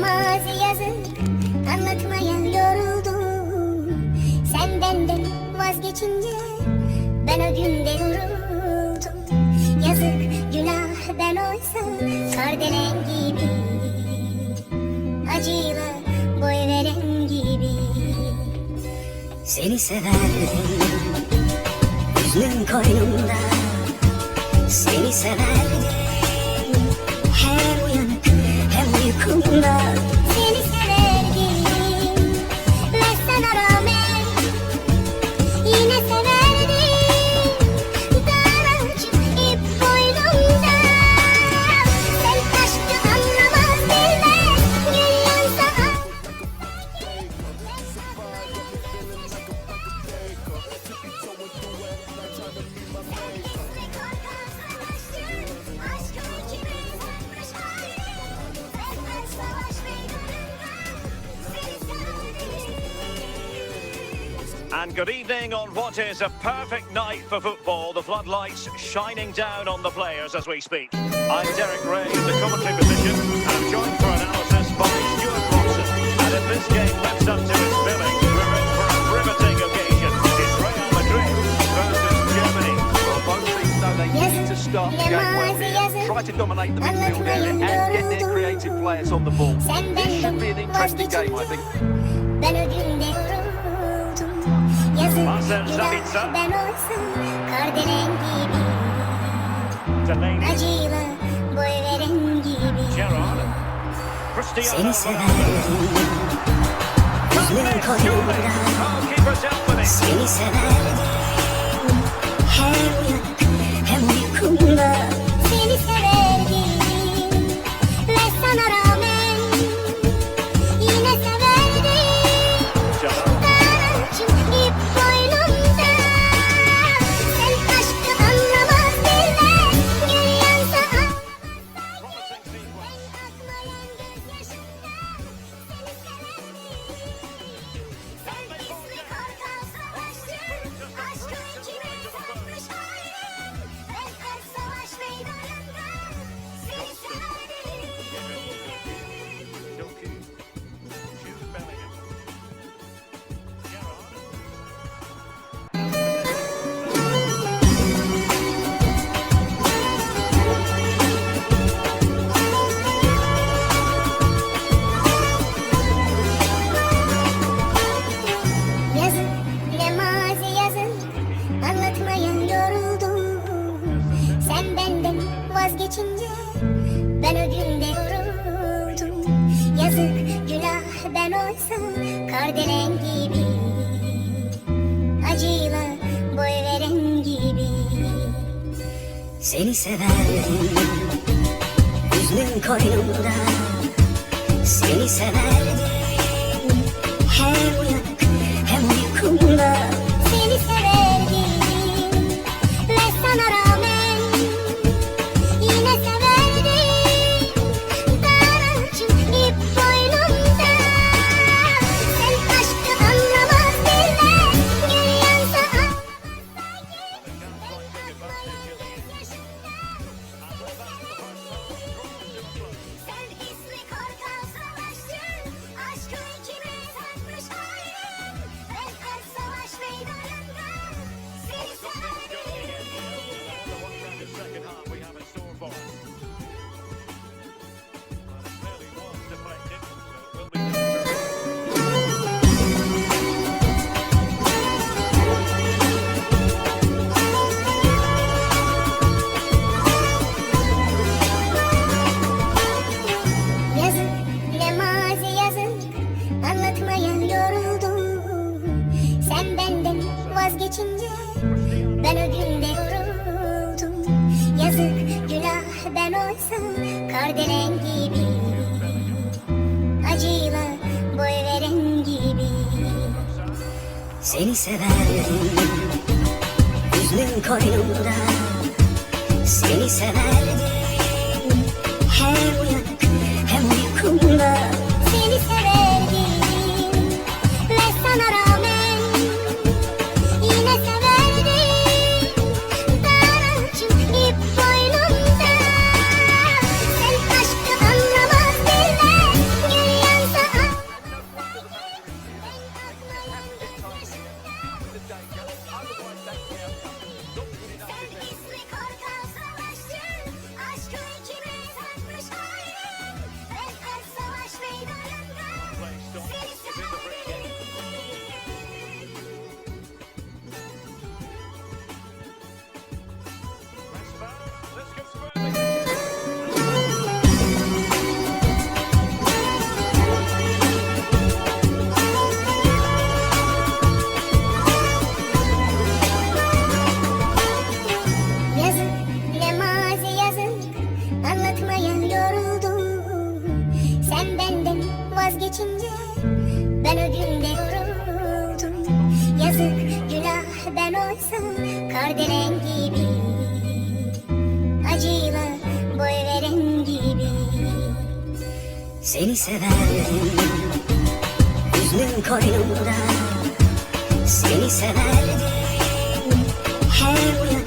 mazi yazın anlatmaya yoruldum. Sen benden vazgeçince ben o günde yoruldum. Yazık günah ben oysa kardelen gibi. Acıyla boy veren gibi. Seni severdim Hüznün koynumda. Seni severdim kumar And good evening on what is a perfect night for football. The floodlights shining down on the players as we speak. I'm Derek Ray, in the commentary position, I'm joined for analysis by Stuart Watson. And if this game lives up to its billing, we're in for a riveting occasion. It's Real Madrid versus Germany. Well, both teams know they need to start the game well here. Try to dominate the midfield area and get their creative players on the ball. This should be an interesting game, I think. Günah Sabitzer. ben olsa kardelen gibi. Acıyla boy veren gibi. Seni out with it. Seni severdim ben oysa Kardelen gibi Acıyla boy veren gibi. Seni severdim Hüznün koynumda Seni severdim Hem uyanık ben oysa Kardelen gibi. Acıyla boy veren gibi. Seni severdim Hüznün koynumda Seni severdim Hem I'm the one that will. Ben o günde yoruldum Yazık günah ben olsam Kardelen gibi. Acıyla boy veren gibi. Seni severdim. Hüznün koynumda Seni severdim. Her